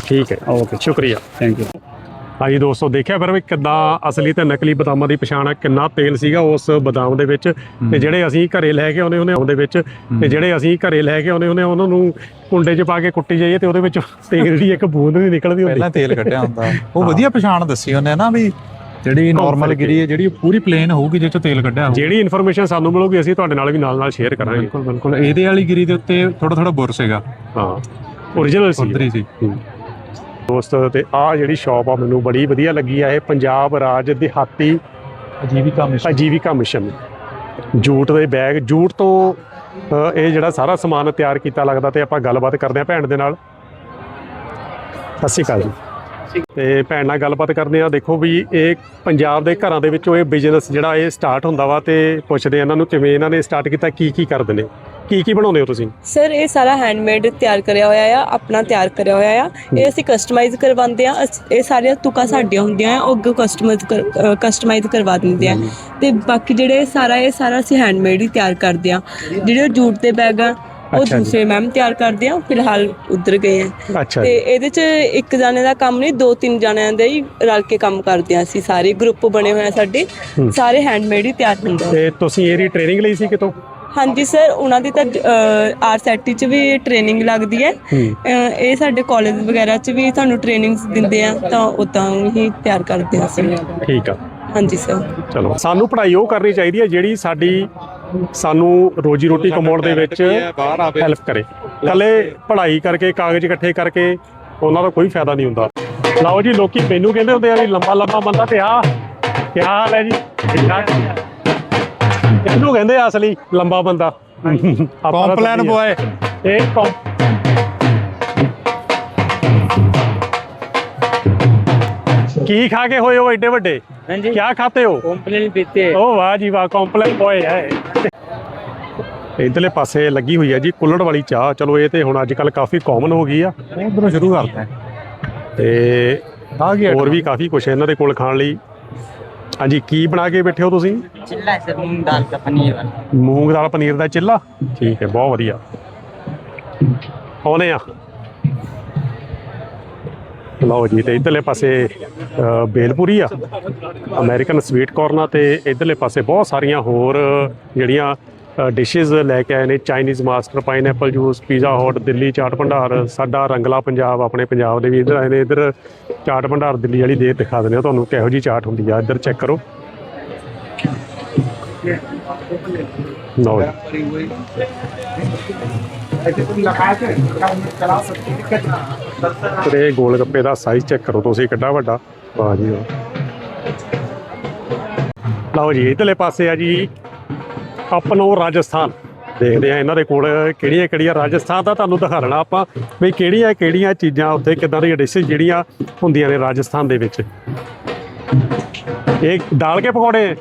ठीक है। ओके शुक्रिया। थैंक यू ਹਾਂਜੀ ਦੋਸਤੋ ਦੇਖਿਆ ਫਿਰ ਵੀ ਕਿੱਦਾਂ ਅਸਲੀ ਤੇ ਨਕਲੀ ਬਦਾਮਾਂ ਦੀ ਪਛਾਣ ਆ ਕਿੰਨਾ ਤੇਲ ਸੀਗਾ ਉਸ ਬਦਾਮ ਦੇ ਵਿੱਚ। ਤੇ ਜਿਹੜੇ ਅਸੀਂ ਘਰੇ ਲੈ ਕੇ ਆਉਨੇ ਉਹਨੇ ਉਹਦੇ ਵਿੱਚ ਤੇ ਜਿਹੜੇ ਅਸੀਂ ਘਰੇ ਲੈ ਕੇ ਆਉਨੇ ਉਹਨੇ ਉਹਨਾਂ ਨੂੰ ਕੁੰਡੇ 'ਚ ਪਾ ਕੇ ਕੁੱਟੀ ਜਾਈਏ ਤੇ ਉਹਦੇ ਵਿੱਚ ਤੇਲ ਦੀ ਇੱਕ ਬੂੰਦ ਨਹੀਂ ਨਿਕਲਦੀ ਹੁੰਦੀ। ਪਹਿਲਾਂ ਤੇਲ ਕੱਢਿਆ ਹੁੰਦਾ। ਉਹ ਵਧੀਆ ਪਛਾਣ ਦੱਸੀ ਉਹਨੇ ਨਾ ਵੀ ਜਿਹੜੀ ਨਾਰਮਲ ਗਿਰੀ ਹੈ ਜਿਹੜੀ ਪੂਰੀ ਪਲੇਨ ਹੋਊਗੀ ਜਿਹ ਚੋਂ ਤੇਲ ਕੱਢਿਆ ਹੋਊ। ਜਿਹੜੀ ਇਨਫੋਰਮੇਸ਼ਨ ਸਾਨੂੰ ਮਿਲੂਗੀ ਅਸੀਂ ਤੁਹਾਡੇ ਨਾਲ ਵੀ ਨਾਲ ਨਾਲ ਸ਼ੇਅਰ ਕਰਾਂਗੇ। ਬਿਲਕੁਲ ਬਿਲਕੁਲ। ਇਹਦੇ ਵਾਲੀ ਗਿਰੀ ਦੇ ਉੱਤੇ ਥੋੜਾ ਥੋੜਾ ਬੁਰ ਸੀਗਾ। ਹਾਂ। ਓਰੀਜਨਲ ਸੀ। ਸੀ। ਦੋਸਤ ਤੇ ਆ ਜਿਹੜੀ ਸ਼ਾਪ ਆ ਮੈਨੂੰ ਬੜੀ ਵਧੀਆ ਲੱਗੀ ਆ ਇਹ ਪੰਜਾਬ ਰਾਜ ਦਿਹਾਤੀ Ajeevika mission. Aajeevika mission. Jute ਦੇ ਬੈਗ ਜੂਟ ਤੋਂ ਅ, ਇਹ ਜਿਹੜਾ ਸਾਰਾ ਸਮਾਨ ਤਿਆਰ ਕੀਤਾ ਲੱਗਦਾ ਤੇ ਆਪਾਂ ਗੱਲਬਾਤ ਕਰਦੇ ਆ ਭੈਣ ਦੇ ਨਾਲ। ਸਤਿ ਸ਼੍ਰੀ ਅਕਾਲ ਜੀ। ਤੇ ਭੈਣ ਨਾਲ ਗੱਲਬਾਤ ਕਰਦੇ ਆ ਦੇਖੋ ਵੀ ਇਹ ਪੰਜਾਬ ਦੇ ਘਰਾਂ ਦੇ ਵਿੱਚੋਂ ਇਹ ਬਿਜ਼ਨਸ ਜਿਹੜਾ ਇਹ ਸਟਾਰਟ ਹੁੰਦਾ ਵਾ ਤੇ ਪੁੱਛਦੇ ਆ ਇਹਨਾਂ ਨੂੰ ਕਿਵੇਂ ਇਹਨਾਂ ਨੇ ਸਟਾਰਟ ਕੀਤਾ ਕੀ ਕੀ ਕਰਦੇ ਨੇ। ਕੀ ਕੀ ਬਣਾਉਂਦੇ ਹੋ ਤੁਸੀਂ? ਸਰ ਇਹ ਸਾਰਾ ਹੈਂਡਮੇਡ ਤਿਆਰ ਕਰਿਆ ਹੋਇਆ ਆ ਆਪਣਾ ਤਿਆਰ ਕਰਿਆ ਹੋਇਆ ਆ। ਇਹ ਅਸੀਂ ਕਸਟਮਾਈਜ਼ ਕਰਵਾਉਂਦੇ ਆ। ਅਸ- ਇਹ ਸਾਰੀਆਂ ਤੁਕਾਂ ਸਾਡੀਆਂ ਹੁੰਦੀਆਂ ਆ ਉਹ ਅੱਗੇ ਕਸਟਮਾਈਜ਼ ਕਸਟਮਾਈਜ਼ ਕਰਵਾ ਦਿੰਦੇ ਆ। ਤੇ ਬਾਕੀ ਜਿਹੜੇ ਸਾਰਾ ਇਹ ਸਾਰਾ ਅਸੀਂ ਹੈਂਡਮੇਡ ਹੀ ਤਿਆਰ ਕਰਦੇ ਆ। ਜਿਹੜੇ ਜੂਟ ਦੇ ਬੈਗ ਆ ਉਹ ਅੱਛਾ ਜੀ। ਦੂਸਰੇ ਮੈਮ ਤਿਆਰ ਕਰਦੇ ਆ ਫਿਲਹਾਲ ਉਧਰ ਗਏ ਆ। ਅੱਛਾ ਤੇ ਜੀ। ਇਹਦੇ ਚ ਇੱਕ ਜਾਣੇ ਦਾ ਕੰਮ ਨਹੀਂ ਦੋ ਤਿੰਨ ਜਾਣਿਆਂ ਦਾ ਹੀ ਰਲ ਕੇ ਕੰਮ ਕਰਦੇ ਆ ਅਸੀਂ ਸਾਰੇ। ਗਰੁੱਪ ਬਣੇ ਹੋਏ ਆ ਸਾਡੇ। ਸਾਰੇ ਹੈਂਡਮੇਡ ਹੀ ਤਿਆਰ ਹੁੰਦੇ ਆ। ਤੇ ਤੁਸੀਂ ਇਹਦੀ ਟ੍ਰੇਨਿੰਗ ਲਈ ਸੀ ਕਿਤੋਂ? ਹਾਂਜੀ ਸਰ ਉਹਨਾਂ ਦੀ ਤਾਂ ਆਰਸੈਟੀ ਚ ਵੀ ਟ੍ਰੇਨਿੰਗ ਲੱਗਦੀ ਹੈ। ਇਹ ਸਾਡੇ ਕਾਲਜ ਵਗੈਰਾ ਚ ਵੀ ਤੁਹਾਨੂੰ ਟ੍ਰੇਨਿੰਗਸ ਦਿੰਦੇ ਆ ਤਾਂ ਉਦਾਂ ਹੀ ਤਿਆਰ ਕਰਦੇ ਆ ਅਸੀਂ। ਠੀਕ ਆ। ਹਾਂਜੀ ਸਰ। ਚਲੋ ਸਾਨੂੰ ਪੜ੍ਹਾਈ ਉਹ ਕਰਨੀ ਚਾਹੀਦੀ ਹੈ ਜਿਹੜੀ ਸਾਡੀ ਸਾਨੂੰ ਰੋਜੀ ਰੋਟੀ ਕਮਾਉਣ ਦੇ ਵਿੱਚ ਹੈਲਪ ਕਰੇ। ਕੱਲੇ ਪੜ੍ਹਾਈ ਕਰਕੇ ਕਾਗਜ਼ ਇਕੱਠੇ ਕਰਕੇ ਉਹਨਾਂ ਦਾ ਕੋਈ ਫਾਇਦਾ ਨਹੀਂ ਹੁੰਦਾ। ਲਓ ਜੀ ਲੋਕੀ ਮੈਨੂੰ ਕਹਿੰਦੇ ਹੁੰਦੇ ਆ ਵੀ ਲੰਬਾ ਲੰਬਾ ਬੰਦਾ ਤੇ ਆ ਕੀ ਹਾਲ ਹੈ ਜੀ। ਠੀਕ ਠਾਕ ਇਹਨੂੰ ਕਹਿੰਦੇ ਆ ਅਸਲੀ ਲੰਬਾ ਬੰਦਾ। ਕੰਪਲੇਨ ਬੋਏ ਇਹ ਕੀ ਖਾ ਕੇ ਹੋਏ ਹੋ ਐਡੇ ਵੱਡੇ? ਹਾਂਜੀ। ਕੀ ਖਾਤੇ ਹੋ? ਕੰਪਲੇਨ ਪੀਤੇ। ਓ ਵਾਹ ਜੀ ਵਾਹ ਕੰਪਲੇਨ ਬੋਏ ਹੈ। ਇਧਰਲੇ ਪਾਸੇ ਲੱਗੀ ਹੋਈ ਹੈ ਜੀ ਕੁੱਲੜ ਵਾਲੀ ਚਾਹ। ਚਲੋ ਇਹ ਤੇ ਹੁਣ ਅੱਜ ਕੱਲ ਕਾਫੀ ਕਾਮਨ ਹੋ ਗਈ ਆ। ਉਧਰੋਂ ਸ਼ੁਰੂ ਕਰਤਾ। ਤੇ ਆ ਗਿਆ ਹੋਰ ਵੀ ਕਾਫੀ ਕੁਛ ਇਹਨਾਂ ਦੇ ਕੋਲ ਖਾਣ ਲਈ ਹਾਂਜੀ ਕੀ ਬਣਾ ਕੇ ਬੈਠੇ ਹੋ ਤੁਸੀਂ चिल्ला है सर मूंग दाल का पनीर वाला ਮੂੰਗ ਦਾਲ ਪਨੀਰ ਦਾ ਚਿੱਲਾ ਠੀਕ ਹੈ ਬਹੁਤ ਵਧੀਆ ਆਉਨੇ ਆ ਲਓ ਜੀ ਤੇ ਇਧਰਲੇ ਪਾਸੇ ਅ, ਬੇਲਪੂਰੀ ਆ ਅਮਰੀਕਨ ਸਵੀਟ ਕਾਰਨ ਆ ਤੇ ਇਧਰਲੇ ਪਾਸੇ ਬਹੁਤ ਸਾਰੀਆਂ ਹੋਰ ਜਿਹੜੀਆਂ ਡਿਸ਼ਸ ਲੈ ਕੇ ਆਏ ਨੇ Chinese master pineapple juice pizza hot Delhi chaat Bhandar, ਸਾਡਾ ਰੰਗਲਾ ਪੰਜਾਬ, ਆਪਣੇ ਪੰਜਾਬ ਦੇ ਵੀ ਇਧਰ ਆਏ ਨੇ, ਇਧਰ ਚਾਟ ਭੰਡਾਰ ਦਿੱਲੀ ਵਾਲੀ ਦੇ ਦਿਖਾ ਦਿੰਦੇ ਆ ਤੁਹਾਨੂੰ ਕਿਹੋ ਜੀ ਚਾਟ ਹੁੰਦੀ ਆ, ਇਧਰ ਚੈੱਕ ਕਰੋ। ਲਓ ਤੇ ਗੋਲ ਗੱਪੇ ਦਾ ਸਾਈਜ਼ ਚੈੱਕ ਕਰੋ ਤੁਸੀਂ, ਕਿੱਡਾ ਵੱਡਾ। ਵਾਹ ਜੀ ਲਓ ਜੀ, ਇਧਰਲੇ ਪਾਸੇ ਆ ਜੀ। ਆਪਣੋ ਰਾਜਸਥਾਨ। ਦੇਖਦੇ ਆ ਇਹਨਾਂ ਦੇ ਕੋਲ ਕਿਹੜੀਆਂ ਕਿਹੜੀਆਂ ਰਾਜਸਥਾਨ ਦਾ ਤੁਹਾਨੂੰ ਦਿਖਾਣਾ ਆਪਾਂ ਵੀ ਕਿਹੜੀਆਂ ਕਿਹੜੀਆਂ ਚੀਜ਼ਾਂ ਉੱਥੇ ਕਿੱਦਾਂ ਦੀਆਂ ਡਿਸ਼ਸ ਜਿਹੜੀਆਂ ਹੁੰਦੀਆਂ ਨੇ ਰਾਜਸਥਾਨ ਦੇ ਵਿੱਚ। ਇਹ ਦਾਲ ਕੇ ਪਕੌੜੇ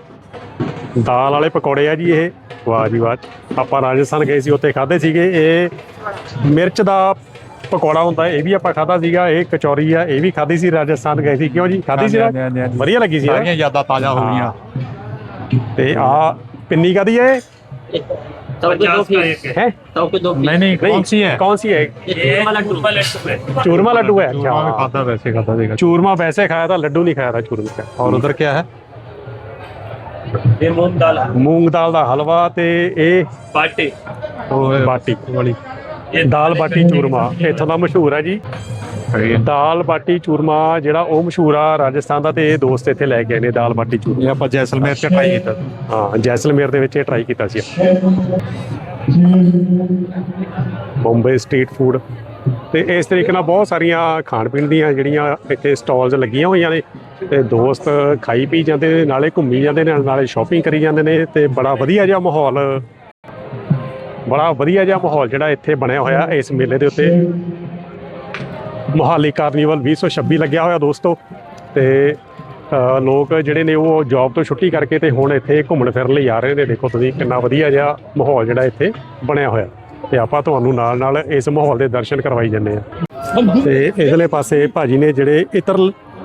ਦਾਲ ਵਾਲੇ ਪਕੌੜੇ ਆ ਜੀ ਇਹ। ਵਾਹ ਜੀ ਵਾਹ। ਆਪਾਂ ਰਾਜਸਥਾਨ ਗਏ ਸੀ ਉੱਥੇ ਖਾਦੇ ਸੀਗੇ। ਇਹ ਮਿਰਚ ਦਾ ਪਕੌੜਾ ਹੁੰਦਾ ਇਹ ਵੀ ਆਪਾਂ ਖਾਦਾ ਸੀਗਾ। ਇਹ ਕਚੌਰੀ ਆ ਇਹ ਵੀ ਖਾਦੀ ਸੀ ਰਾਜਸਥਾਨ ਗਏ ਸੀ। ਕਿਉਂ ਜੀ? ਖਾਦੀ ਸੀ। ਵਧੀਆ ਲੱਗੀ ਸੀ? ਸਾਰੀਆਂ ਯਾਦਾਂ ਤਾਜ਼ਾ ਹੋ ਗਈਆਂ। ਤੇ ਆ ਪਿੰਨੀ ਕਾਦੀ ਹੈ ਇਹ? सौ के दो पीस है सौ के दो नहीं नहीं कौन सी है कौन सी है ये वाला चूरमा लड्डू है चूरमा लड्डू है चूरमा में अच्छा खाता वैसे खाता देगा चूरमा वैसे खाया था लड्डू नहीं खाया था चूरमा का और उधर क्या है ये मूंग दाल ਮੂੰਗ ਦਾਲ ਦਾ ਹਲਵਾ ਤੇ ਇਹ बाटी वो है ਬਾਟੀ वाली ਦਾਲ ਬਾਟੀ ਚੂਰਮਾ ਇੱਥੋਂ ਦਾ ਮਸ਼ਹੂਰ ਹੈ ਜੀ ਦਾਲ ਬਾਟੀ ਚੂਰਮਾ ਜਿਹੜਾ ਉਹ ਮਸ਼ਹੂਰ ਆ ਰਾਜਸਥਾਨ ਦਾ ਤੇ ਇਹ ਦੋਸਤ ਇੱਥੇ ਲੈ ਕੇ ਆਏ ਨੇ ਦਾਲ ਬਾਟੀ ਚੂਰਮਾ। ਇਹ ਆਪਾਂ ਜੈਸਲਮੇਰ ਚ ਟਰਾਈ ਕੀਤਾ ਸੀ। ਹਾਂ ਜੈਸਲਮੇਰ ਦੇ ਵਿੱਚ ਇਹ ਟਰਾਈ ਕੀਤਾ ਸੀ। ਬੰਬਈ ਸਟਰੀਟ ਫੂਡ ਤੇ ਇਸ ਤਰੀਕੇ ਨਾਲ ਬਹੁਤ ਸਾਰੀਆਂ ਖਾਣ ਪੀਣ ਦੀਆਂ ਜਿਹੜੀਆਂ ਇੱਥੇ ਸਟਾਲਸ ਲੱਗੀਆਂ ਹੋਈਆਂ ਨੇ ਤੇ ਦੋਸਤ ਖਾਈ ਪੀ ਜਾਂਦੇ ਨੇ ਨਾਲੇ ਘੁੰਮੀ ਜਾਂਦੇ ਨੇ ਨਾਲੇ ਸ਼ਾਪਿੰਗ ਕਰੀ ਜਾਂਦੇ ਨੇ ਤੇ ਬੜਾ ਵਧੀਆ ਜਿਹਾ ਮਾਹੌਲ। ਬੜਾ ਵਧੀਆ ਜਿਹਾ ਮਾਹੌਲ ਜਿਹੜਾ ਇੱਥੇ ਬਣਿਆ ਹੋਇਆ ਇਸ ਮੇਲੇ ਦੇ ਉੱਤੇ। ਮੋਹਾਲੀ ਕਾਰਨੀਵਲ 2026 ਲੱਗਿਆ ਹੋਇਆ ਦੋਸਤੋ ਤੇ ਲੋਕ ਜਿਹੜੇ ਨੇ ਉਹ ਜੌਬ ਤੋਂ ਛੁੱਟੀ ਕਰਕੇ ਤੇ ਹੁਣ ਇੱਥੇ ਘੁੰਮਣ ਫਿਰਨ ਲਈ ਆ ਰਹੇ ਨੇ। ਦੇਖੋ ਤੁਸੀਂ ਕਿੰਨਾ ਵਧੀਆ ਜਿਹਾ ਮਾਹੌਲ ਜਿਹੜਾ ਇੱਥੇ ਬਣਿਆ ਹੋਇਆ। ਤੇ ਆਪਾਂ ਤੁਹਾਨੂੰ ਨਾਲ ਨਾਲ ਇਸ ਮਾਹੌਲ ਦੇ ਦਰਸ਼ਨ ਕਰਵਾਈ ਜੰਨੇ ਆ ਤੇ ਇਧਰਲੇ ਪਾਸੇ ਭਾਜੀ ਨੇ ਜਿਹੜੇ ਇਤਰ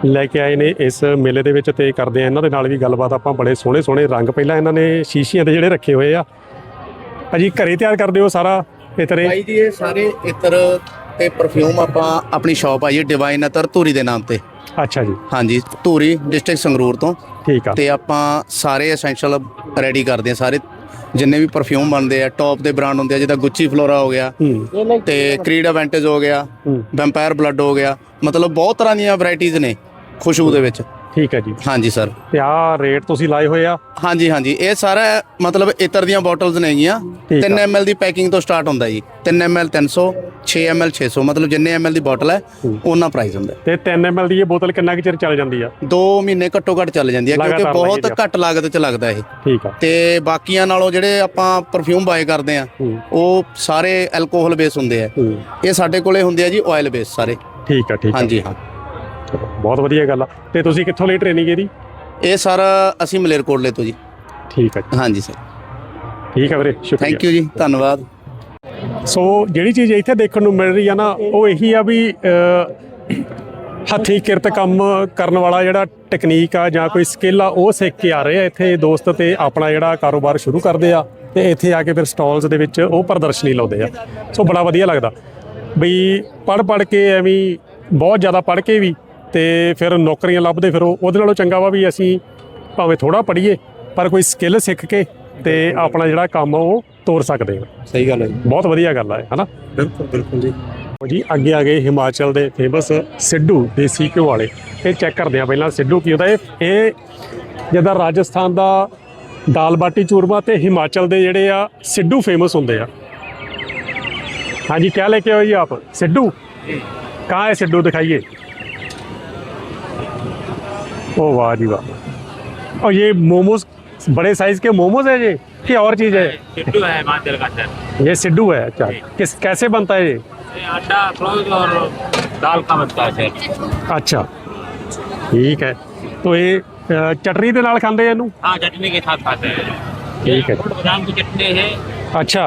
ਲੈ ਕੇ ਆਏ ਨੇ ਇਸ ਮੇਲੇ ਦੇ ਵਿੱਚ ਤੇ ਕਰਦੇ ਆ। ਇਹਨਾਂ ਦੇ ਨਾਲ ਵੀ ਗੱਲਬਾਤ ਆਪਾਂ ਬੜੇ ਸੋਹਣੇ ਸੋਹਣੇ ਰੰਗ ਪਹਿਲਾਂ ਇਹਨਾਂ ਨੇ ਸ਼ੀਸ਼ੀਆਂ ਦੇ ਜਿਹੜੇ ਰੱਖੇ ਹੋਏ ਆ। ਭਾਜੀ ਘਰੇ ਤਿਆਰ ਕਰਦੇ ਹੋ ਸਾਰਾ ਇਤਰੇ? ਭਾਈ ਜੀ, ਇਹ ਸਾਰੇ ਇਤਰ ਤੇ ਪਰਫਿਊਮ ਆਪਾਂ ਆਪਣੀ ਸ਼ਾਪ ਆਈ ਹੈ ਡਿਵਾਈਨ ਅਤਰ ਧੂਰੀ ਦੇ ਨਾਮ ਤੇ। ਅੱਛਾ ਜੀ। ਹਾਂਜੀ ਧੂਰੀ ਡਿਸਟ੍ਰਿਕਟ ਸੰਗਰੂਰ ਤੋਂ। ਠੀਕ ਆ। ਤੇ ਆਪਾਂ ਸਾਰੇ ਐਸੈਂਸ਼ੀਅਲ ਰੈਡੀ ਕਰਦੇ ਆ ਸਾਰੇ ਜਿੰਨੇ ਵੀ ਪਰਫਿਊਮ ਬਣਦੇ ਆ ਟੌਪ ਦੇ ਬ੍ਰਾਂਡ ਹੁੰਦੇ ਆ ਜਿੱਦਾਂ ਗੁੱਚੀ ਫਲੋਰਾ ਹੋ ਗਿਆ ਤੇ ਕ੍ਰੀਡ ਐਵੈਂਟੇਜ ਹੋ ਗਿਆ। ਵੈਂਪਾਇਰ ਬਲੱਡ ਹੋ ਗਿਆ ਮਤਲਬ ਬਹੁਤ ਤਰ੍ਹਾਂ ਦੀਆਂ ਵੈਰਾਈਟੀਆਂ ਨੇ ਖੁਸ਼ਬੂ ਦੇ ਵਿੱਚ। ਠੀਕ ਹੈ ਜੀ। ਹਾਂਜੀ ਸਰ। ਤੇ ਆਹ ਰੇਟ ਤੁਸੀਂ ਲਾਏ ਹੋਏ ਆ? ਹਾਂਜੀ ਹਾਂਜੀ। ਇਹ ਸਾਰਾ ਮਤਲਬ ਇਤਰ ਦੀਆਂ ਬੋਟਲਸ ਨੇਗੀਆਂ ਠੀਕ ਆ। 3 ml ਦੀ ਪੈਕਿੰਗ ਤੋਂ ਸਟਾਰਟ ਹੁੰਦਾ ਜੀ। 3 ml 300 6 ml 600 ਮਤਲਬ ਜਿੰਨੇ ml ਦੀ ਬੋਟਲ ਹੈ ਉਹਨਾਂ ਪ੍ਰਾਈਸ ਹੁੰਦਾ। ਤੇ 3 ml ਦੀ ਇਹ ਬੋਤਲ ਕਿੰਨਾ ਕੁ ਚਿਰ ਚੱਲ ਜਾਂਦੀ ਆ? 2 ਮਹੀਨੇ ਘੱਟੋ ਘੱਟ ਚੱਲ ਜਾਂਦੀ ਹੈ ਕਿਉਂਕਿ ਲਗਾਤਾਰ ਬਹੁਤ ਲੱਗੀ ਘੱਟ ਲਾਗਤ 'ਚ ਲੱਗਦਾ ਇਹ। ਠੀਕ ਆ। ਤੇ ਬਾਕੀਆਂ ਨਾਲੋਂ ਜਿਹੜੇ ਆਪਾਂ ਪਰਫਿਊਮ ਬਾਏ ਕਰਦੇ ਆ ਹੂੰ। ਉਹ ਸਾਰੇ ਐਲਕੋਹਲ ਬੇਸ ਹੁੰਦੇ ਆ। ਹੂੰ। ਇਹ ਸਾਡੇ ਕੋਲੇ ਹੁੰਦੇ ਆ ਜੀ ਆਇਲ ਬੇਸ ਸਾਰੇ। ਠੀਕ ਆ ਠੀਕ ਆ। ਹਾਂਜੀ ਹਾਂ। ਬਹੁਤ ਵਧੀਆ ਗੱਲ ਆ। ਤੇ ਤੁਸੀਂ ਕਿੱਥੋਂ ਲਈ ਟ੍ਰੇਨਿੰਗ ਇਹਦੀ? ਇਹ ਸਾਰਾ ਅਸੀਂ ਮਲੇਰਕੋਟਲੇ ਤੋਂ ਜੀ। ਠੀਕ ਆ ਜੀ। ਹਾਂਜੀ ਸਰ। ਠੀਕ ਆ ਵੀਰੇ ਸ਼ੁਕਰੀਆ। ਥੈਂਕ ਯੂ ਜੀ ਧੰਨਵਾਦ। ਸੋ ਜਿਹੜੀ ਚੀਜ਼ ਇੱਥੇ ਦੇਖਣ ਨੂੰ ਮਿਲ ਰਹੀ ਆ ਨਾ ਉਹ ਇਹੀ ਆ ਵੀ ਹੱਥੀਂ ਕਿਰਤ ਕੰਮ ਕਰਨ ਵਾਲਾ ਜਿਹੜਾ ਟੈਕਨੀਕ ਆ ਜਾਂ ਕੋਈ ਸਕਿੱਲ ਆ ਉਹ ਸਿੱਖ ਕੇ ਆ ਰਹੇ ਆ ਇੱਥੇ ਦੋਸਤ ਤੇ ਆਪਣਾ ਜਿਹੜਾ ਕਾਰੋਬਾਰ ਸ਼ੁਰੂ ਕਰਦੇ ਆ ਤੇ ਇੱਥੇ ਆ ਕੇ ਫਿਰ ਸਟਾਲਸ ਦੇ ਵਿੱਚ ਉਹ ਪ੍ਰਦਰਸ਼ਨੀ ਲਾਉਂਦੇ ਆ। ਸੋ ਬੜਾ ਵਧੀਆ ਲੱਗਦਾ। ਬਈ ਪੜ ਪੜ ਕੇ ਐਵੇਂ ਬਹੁਤ ਜ਼ਿਆਦਾ ਪੜ ਕੇ ਵੀ ਤੇ ਫਿਰ ਨੌਕਰੀਆਂ ਲੱਭਦੇ ਫਿਰ। ਉਹਦੇ ਨਾਲੋਂ ਚੰਗਾ ਵਾ ਵੀ ਅਸੀਂ ਭਾਵੇਂ ਥੋੜਾ ਪੜ੍ਹੀਏ ਪਰ ਕੋਈ ਸਕਿੱਲ ਸਿੱਖ ਕੇ ਤੇ ਆਪਣਾ ਜਿਹੜਾ ਕੰਮ ਉਹ ਤੋਰ ਸਕਦੇ ਹਾਂ। ਸਹੀ ਗੱਲ ਹੈ ਜੀ। ਬਹੁਤ ਵਧੀਆ ਗੱਲ ਹੈ ਹਨਾ? ਬਿਲਕੁਲ ਬਿਲਕੁਲ ਜੀ। ਜੀ ਅੱਗੇ ਆ ਗਏ ਹਿਮਾਚਲ ਦੇ ਫੇਮਸ ਸਿੱਧੂ ਦੇਸੀ ਘਿਓ ਵਾਲੇ। ਇਹ ਚੈੱਕ ਕਰਦੇ ਆ ਪਹਿਲਾਂ ਸਿੱਧੂ ਕੀ ਹੁੰਦਾ। ਇਹ ਇਹ ਜਿੱਦਾਂ ਰਾਜਸਥਾਨ ਦਾ ਦਾਲ ਬਾਟੀ ਚੂਰਮਾ ਤੇ ਹਿਮਾਚਲ ਦੇ ਜਿਹੜੇ ਆ ਸਿੱਧੂ ਫੇਮਸ ਹੁੰਦੇ ਆ। ਹਾਂਜੀ ਕਿਆ ਲੈ ਕੇ ਆਓ ਜੀ ਆਪ? ਸਿੱਧੂ? ਕਹਾਂ ਹੈ ਸਿੱਧੂ? ਦਿਖਾਈਏ। ओ वाह जी वाह और ये मोमोज बड़े साइज के मोमोज है ये कि और चीज़ है सिड्डू है हिमाचल का सर ये सिड्डू है अच्छा किस कैसे बनता है ये ये आटा अखरोट और दाल का बनता है सर ਅੱਛਾ ਠੀਕ ਹੈ तो ये ਅ, ਚਟਨੀ ਦੇ ਨਾਲ ਖਾਂਦੇ ਆ ਇਹਨੂੰ हाँ चटनी के साथ खाते हैं ठीक है। अखरोट बादाम की चटनी है ਅੱਛਾ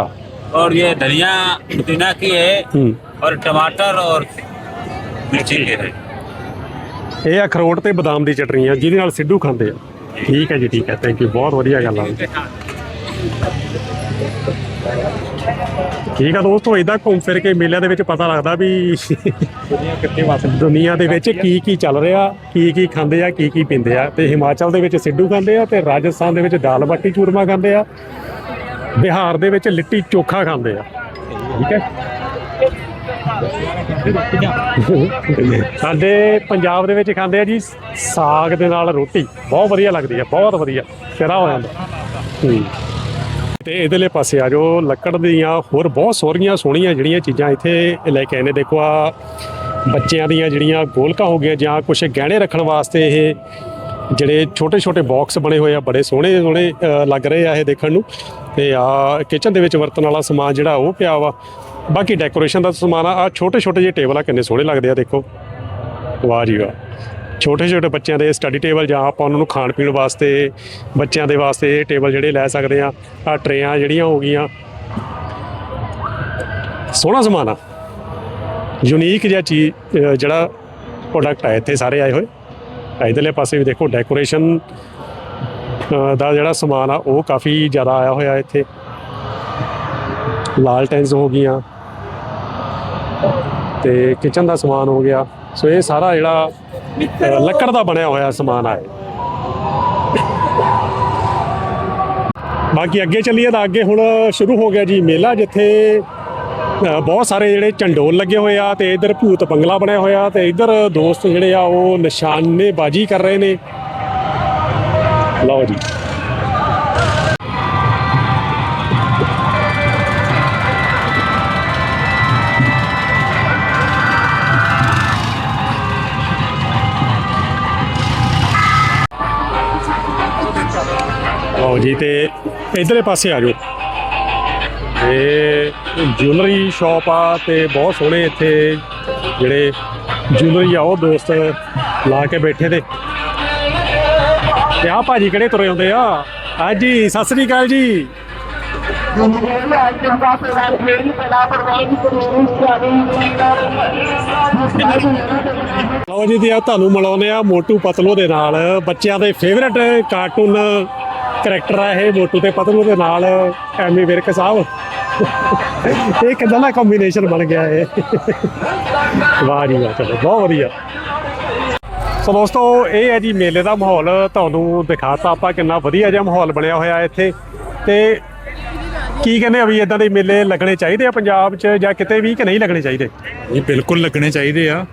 और ये धनिया पुदीना की है ਹੂੰ और टमाटर और मिर्ची की है ਇਹ ਅਖਰੋਟ ਤੇ ਬਦਾਮ ਦੀ ਚਟਨੀ ਆ ਜਿਹਦੇ ਨਾਲ ਸਿੱਧੂ ਖਾਂਦੇ ਆ। ਠੀਕ ਹੈ ਜੀ ਠੀਕ ਹੈ। ਥੈਂਕ ਯੂ ਬਹੁਤ ਵਧੀਆ ਗੱਲ ਆ। ਠੀਕ ਆ ਦੋਸਤੋ ਇਦਾਂ ਘੁੰਮ ਫਿਰ ਕੇ ਮੇਲਿਆਂ ਦੇ ਵਿੱਚ ਪਤਾ ਲੱਗਦਾ ਵੀ ਦੁਨੀਆ ਦੁਨੀਆ ਦੇ ਵਿੱਚ ਕੀ ਕੀ ਚੱਲ ਰਿਹਾ ਕੀ ਕੀ ਖਾਂਦੇ ਆ ਕੀ ਕੀ ਪੀਂਦੇ ਆ। ਤੇ ਹਿਮਾਚਲ ਦੇ ਵਿੱਚ ਸਿੱਧੂ ਖਾਂਦੇ ਆ ਤੇ ਰਾਜਸਥਾਨ ਦੇ ਵਿੱਚ ਦਾਲ ਬਾਟੀ ਚੂਰਮਾ ਖਾਂਦੇ ਆ। ਬਿਹਾਰ ਦੇ ਵਿੱਚ ਲਿੱਟੀ ਚੋਖਾ ਖਾਂਦੇ ਆ। ਠੀਕ ਹੈ। ਸਾਡੇ ਪੰਜਾਬ ਦੇ ਵਿੱਚ ਖਾਂਦੇ ਆ ਜੀ, ਸਾਗ ਦੇ ਨਾਲ ਰੋਟੀ। ਬਹੁਤ ਵਧੀਆ ਲੱਗਦੀ ਆ, ਬਹੁਤ ਵਧੀਆ। ਸਿਰਾ ਹੋ ਜਾਂਦਾ। ਹੂੰ। ਤੇ ਇਹਦੇਲੇ ਪਾਸੇ ਆ ਜੋ ਲੱਕੜ ਦੀਆਂ ਹੋਰ ਬਹੁਤ ਸੋਹਣੀਆਂ ਸੋਹਣੀਆਂ ਜਿਹੜੀਆਂ ਚੀਜ਼ਾਂ ਇੱਥੇ ਲੈ ਕੇ ਆਏ ਨੇ। ਦੇਖੋ ਆ ਬੱਚਿਆਂ ਦੀਆਂ ਜਿਹੜੀਆਂ ਗੋਲਕਾਂ ਹੋ ਗਈਆਂ ਜਾਂ ਕੁਝ ਗਹਿਣੇ ਰੱਖਣ ਵਾਸਤੇ ਇਹ ਜਿਹੜੇ ਛੋਟੇ ਛੋਟੇ ਬਾਕਸ ਬਣੇ ਹੋਏ ਆ, ਬੜੇ ਸੋਹਣੇ ਸੋਹਣੇ ਲੱਗ ਰਹੇ ਆ ਇਹ ਦੇਖਣ ਨੂੰ। ਤੇ ਆ ਕਿਚਨ ਦੇ ਵਿੱਚ ਵਰਤਣ ਵਾਲਾ ਸਮਾਨ ਜਿਹੜਾ ਉਹ ਪਿਆ ਵਾ। ਬਾਕੀ ਡੈਕੋਰੇਸ਼ਨ ਦਾ ਸਮਾਨ ਆ ਆਹ ਛੋਟੇ ਛੋਟੇ ਜਿਹੇ ਟੇਬਲ ਆ, ਕਿੰਨੇ ਸੋਹਣੇ ਲੱਗਦੇ ਆ, ਦੇਖੋ। ਵਾਹ ਜੀ ਵਾਹ। ਛੋਟੇ ਛੋਟੇ ਬੱਚਿਆਂ ਦੇ ਸਟੱਡੀ ਟੇਬਲ ਜਾਂ ਆਪਾਂ ਉਹਨਾਂ ਨੂੰ ਖਾਣ ਪੀਣ ਵਾਸਤੇ, ਬੱਚਿਆਂ ਦੇ ਵਾਸਤੇ ਇਹ ਟੇਬਲ ਜਿਹੜੇ ਲੈ ਸਕਦੇ ਆ ਆ ਟਰੇਆਂ ਜਿਹੜੀਆਂ ਹੋ ਗਈਆਂ। ਸੋਹਣਾ ਸਮਾਨ ਆ। ਯੂਨੀਕ ਜਿਹਾ ਚੀਜ਼ ਜਿਹੜਾ ਪ੍ਰੋਡਕਟ ਆ, ਇੱਥੇ ਸਾਰੇ ਆਏ ਹੋਏ। ਇਧਰਲੇ ਪਾਸੇ ਵੀ ਦੇਖੋ ਡੈਕੋਰੇਸ਼ਨ ਦਾ ਜਿਹੜਾ ਸਮਾਨ ਆ, ਉਹ ਕਾਫੀ ਜ਼ਿਆਦਾ ਆਇਆ ਹੋਇਆ ਇੱਥੇ। ਲਾਲ ਟੈਂਸ ਹੋ ਗਈਆਂ। ਤੇ ਕਿਚਨ ਦਾ ਸਮਾਨ ਹੋ ਗਿਆ। ਸੋ ਇਹ ਸਾਰਾ ਜਿਹੜਾ ਲੱਕੜ ਦਾ ਬਣਿਆ ਹੋਇਆ ਸਮਾਨ ਆ ਬਾਕੀ ਅੱਗੇ ਚੱਲੀਏ ਤਾਂ ਅੱਗੇ ਹੁਣ ਸ਼ੁਰੂ ਹੋ ਗਿਆ ਜੀ ਮੇਲਾ, ਜਿੱਥੇ ਬਹੁਤ ਸਾਰੇ ਜਿਹੜੇ ਝੰਡੋਲ ਲੱਗੇ ਹੋਏ ਆ ਤੇ ਇਧਰ ਭੂਤ ਬੰਗਲਾ ਬਣਿਆ ਹੋਇਆ ਤੇ ਇਧਰ ਦੋਸਤ ਜਿਹੜੇ ਆ ਉਹ ਨਿਸ਼ਾਨੇਬਾਜ਼ੀ ਕਰ ਰਹੇ ਨੇ। ਲਓ ਜੀ। ਲਓ ਤੇ ਇਧਰਲੇ ਪਾਸੇ ਆ ਜਾਓ। ਇਹ ਜੁਐਲਰੀ ਸ਼ਾਪ ਆ, ਤੇ ਬਹੁਤ ਸੋਹਣੇ ਇੱਥੇ ਜਿਹੜੇ ਜੁਐਲਰੀ ਆ, ਉਹ ਦੋਸਤ ਲਾ ਕੇ ਬੈਠੇ ਤੇ ਤੇ ਆ ਭਾਜੀ ਕਿਹੜੇ ਤੁਰੇ ਆਉਂਦੇ ਆ? ਹਾਂਜੀ, ਸਤਿ ਸ੍ਰੀ ਅਕਾਲ ਜੀ। ਲਓ ਜੀ, ਤੇ ਆ ਤੁਹਾਨੂੰ ਮਿਲਾਉਂਦੇ ਆ ਮੋਟੂ ਪਤਲੋ ਦੇ ਨਾਲ, ਬੱਚਿਆਂ ਦੇ ਫੇਵਰੇਟ ਕਾਰਟੂਨ ਕਰੈਕਟਰ ਆ ਇਹ ਮੋਟੂ ਤੇ ਪਤਲੂ ਦੇ ਨਾਲ ਐਮੀ ਵਿਰਕ ਸਾਹਿਬ। ਇਹ ਕਿਦਾਂ ਦਾ ਕੰਬੀਨੇਸ਼ਨ ਬਣ ਗਿਆ ਇਹ? ਵਾਹ ਜੀ ਵਾਹ ਚਲੋ ਬਹੁਤ ਵਧੀਆ। ਸੋ ਦੋਸਤੋ ਇਹ ਹੈ ਜੀ ਮੇਲੇ ਦਾ ਮਾਹੌਲ ਤੁਹਾਨੂੰ ਦਿਖਾਤਾ ਆਪਾਂ ਕਿੰਨਾ ਵਧੀਆ ਜਿਹਾ ਮਾਹੌਲ ਬਣਿਆ ਹੋਇਆ ਇੱਥੇ। ਤੇ ਕੀ ਕਹਿੰਦੇ ਆ ਵੀ ਇਦਾਂ ਦੇ ਮੇਲੇ ਲੱਗਣੇ ਚਾਹੀਦੇ ਆ ਪੰਜਾਬ 'ਚ ਜਾਂ ਕਿਤੇ ਵੀ ਕਿ ਨਹੀਂ ਲੱਗਣੇ ਚਾਹੀਦੇ? ਇਹ ਬਿਲਕੁਲ ਲੱਗਣੇ ਚਾਹੀਦੇ ਆ।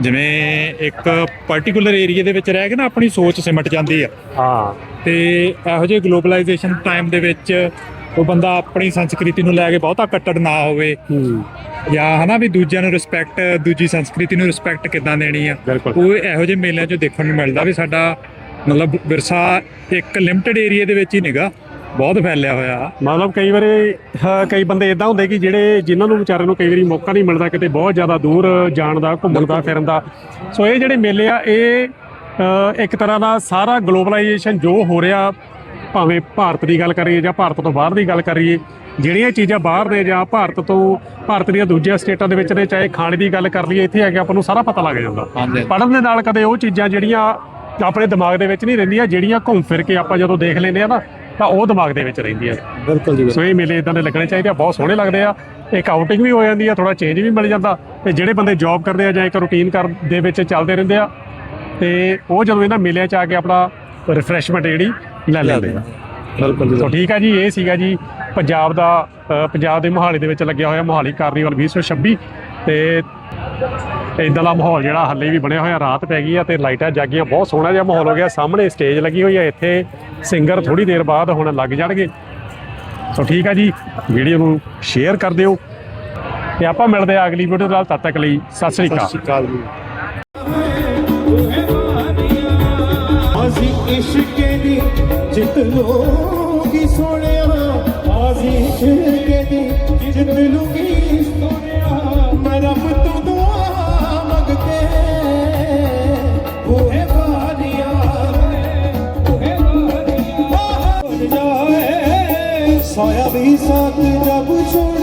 ਜਿਵੇਂ ਇੱਕ ਪਾਰਟਿਕੂਲਰ ਏਰੀਆ ਦੇ ਵਿੱਚ ਰਹਿ ਕੇ ਨਾ ਆਪਣੀ ਸੋਚ ਸਿਮਟ ਜਾਂਦੀ ਆ। ਹਾਂ। ਤੇ ਇਹੋ ਜਿਹੇ ਗਲੋਬਲਾਈਜੇਸ਼ਨ ਟਾਈਮ ਦੇ ਵਿੱਚ ਉਹ ਬੰਦਾ ਆਪਣੀ ਸੰਸਕ੍ਰਿਤੀ ਨੂੰ ਲੈ ਕੇ ਬਹੁਤਾ ਕੱਟੜ ਨਾ ਹੋਵੇ। ਹੂੰ। ਜਾਂ ਹਨਾ ਵੀ ਦੂਜਿਆਂ ਨੂੰ ਰਿਸਪੈਕਟ ਦੂਜੀ ਸੰਸਕ੍ਰਿਤੀ ਨੂੰ ਰਿਸਪੈਕਟ ਕਿੱਦਾਂ ਦੇਣੀ ਆ। ਉਹ ਇਹੋ ਜਿਹੇ ਮੇਲਿਆਂ 'ਚ ਦੇਖਣ ਨੂੰ ਮਿਲਦਾ ਵੀ ਸਾਡਾ ਮਤਲਬ ਵਿਰਸਾ ਇੱਕ ਲਿਮਟਿਡ ਏਰੀਆ ਦੇ ਵਿੱਚ ਹੀ ਨਿਗਾ ਬਹੁਤ ਫੈਲਿਆ ਹੋਇਆ। ਮਤਲਬ ਕਈ ਵਾਰੀ ਕਈ ਬੰਦੇ ਇਦਾਂ ਹੁੰਦੇ ਕਿ ਜਿਹੜੇ ਜਿਨ੍ਹਾਂ ਨੂੰ ਵਿਚਾਰਿਆਂ ਨੂੰ ਕਈ ਵਾਰੀ ਮੌਕਾ ਨਹੀਂ ਮਿਲਦਾ ਕਿਤੇ ਬਹੁਤ ਜ਼ਿਆਦਾ ਦੂਰ ਜਾਣ ਦਾ ਘੁੰਮਣ ਦਾ ਫਿਰਨ ਦਾ। ਸੋ ਇਹ ਜਿਹੜੇ ਮੇਲੇ ਆ ਇਹ ਇੱਕ ਤਰ੍ਹਾਂ ਦਾ ਸਾਰਾ ਗਲੋਬਲਾਈਜੇਸ਼ਨ ਜੋ ਹੋ ਰਿਹਾ ਭਾਵੇਂ ਭਾਰਤ ਦੀ ਗੱਲ ਕਰੀਏ ਜਾਂ ਭਾਰਤ ਤੋਂ ਬਾਹਰ ਦੀ ਗੱਲ ਕਰੀਏ ਜਿਹੜੀਆਂ ਚੀਜ਼ਾਂ ਬਾਹਰ ਨੇ ਜਾਂ ਭਾਰਤ ਤੋਂ ਭਾਰਤ ਦੀਆਂ ਦੂਜੀਆਂ ਸਟੇਟਾਂ ਦੇ ਵਿੱਚ ਨੇ ਚਾਹੇ ਖਾਣੇ ਦੀ ਗੱਲ ਕਰ ਲਈਏ ਇੱਥੇ ਆ ਕੇ ਆਪਾਂ ਨੂੰ ਸਾਰਾ ਪਤਾ ਲੱਗ ਜਾਂਦਾ। ਹਾਂਜੀ। ਪੜ੍ਹਨ ਦੇ ਨਾਲ ਕਦੇ ਉਹ ਚੀਜ਼ਾਂ ਜਿਹੜੀਆਂ ਆਪਣੇ ਦਿਮਾਗ ਦੇ ਵਿੱਚ ਨਹੀਂ ਰਹਿੰਦੀਆਂ ਜਿਹੜੀਆਂ ਘੁੰਮ ਫਿਰ ਕੇ ਆਪਾਂ ਜਦੋਂ ਦੇਖ ਲੈਂਦੇ ਆ ਨਾ ਤਾਂ ਉਹ ਦਿਮਾਗ ਦੇ ਵਿੱਚ ਰਹਿੰਦੀਆਂ। ਬਿਲਕੁਲ ਜੀ। ਸੋ ਇਹ ਮੇਲੇ ਇਦਾਂ ਦੇ ਲੱਗਣੇ ਚਾਹੀਦੇ ਆ ਬਹੁਤ ਸੋਹਣੇ ਲੱਗਦੇ ਆ। ਇੱਕ ਆਊਟਿੰਗ ਵੀ ਹੋ ਜਾਂਦੀ ਆ ਥੋੜਾ ਚੇਂਜ ਵੀ ਮਿਲ ਜਾਂਦਾ ਤੇ ਜਿਹੜੇ ਬੰਦੇ ਜੌਬ ਕਰਦੇ ਆ ਜਾਂ ਇੱਕ ਰੂਟੀਨ ਕਰ ਦੇ ਵਿੱਚ ਚੱਲਦੇ ਰਹਿੰਦੇ ਆ ਤੇ ਉਹ ਜਦੋਂ ਇਹਨਾਂ ਮੇਲਿਆਂ 'ਚ ਆ ਕੇ ਆਪਣਾ ਰਿਫਰੈਸ਼ਮੈਂਟ ਜਿਹੜੀ ਲੈ ਲੈਂਦੇ ਆ। ਬਿਲਕੁਲ ਸੋ ਠੀਕ ਆ ਜੀ ਇਹ ਸੀਗਾ ਜੀ ਪੰਜਾਬ ਦਾ ਪੰਜਾਬ ਦੇ ਮੋਹਾਲੀ ਦੇ ਵਿੱਚ ਲੱਗਿਆ ਹੋਇਆ ਮੋਹਾਲੀ ਕਾਰਨੀਵਲ 2026 ਤੇ ਇਦਾਂ ਦਾ ਮਾਹੌਲ ਜਿਹੜਾ ਹੱਲੇ ਵੀ ਬਣਿਆ ਹੋਇਆ ਰਾਤ ਪੈ ਗਈ ਆ ਤੇ ਲਾਈਟਾਂ ਜਾਗੀਆਂ ਬਹੁਤ ਸੋਹਣਾ ਜਿਹਾ ਮਾਹੌਲ ਹੋ ਗਿਆ। ਸਾਹਮਣੇ ਸਟੇਜ ਲੱਗੀ ਹੋਈ ਆ ਇੱਥੇ ਸਿੰਗਰ ਥੋੜੀ ਦੇਰ ਬਾਅਦ ਹੁਣ ਲੱਗ ਜਾਣਗੇ। ਸੋ ਠੀਕ ਆ ਜੀ ਵੀਡੀਓ ਨੂੰ ਸ਼ੇਅਰ ਕਰ ਦਿਓ। ਤੇ ਆਪਾਂ ਮਿਲਦੇ ਆ ਅਗਲੀ ਵੀਡੀਓ ਨਾਲ ਤਦ ਤੱਕ ਲਈ ਸਤਿ ਸ੍ਰੀ ਅਕਾਲ। ਅਕਾਲ ਜੀ। ਇਸ਼ਕੇ ਦੀ ਜਿੱਤ ਲੋਗੀ ਸੋਹਣਿਆ। ਆਜ਼ੀ ਇਸ਼ਕੇ ਦੀ ਜਿੱਤ ਲੂਗੀ ਸੋਹਣਿਆ। ਮੈਂ ਰੱਬ ਤੋਂ ਦੁਆ ਮੰਗ ਕੇ ਹੋਏ ਵਾਦੀਆਂ ਹੋਏ ਵਾਦੀਆਂ ਜਾਏ। ਸਾਇਆ ਵੀ ਸਾਥ ਜਬ ਛੋੜ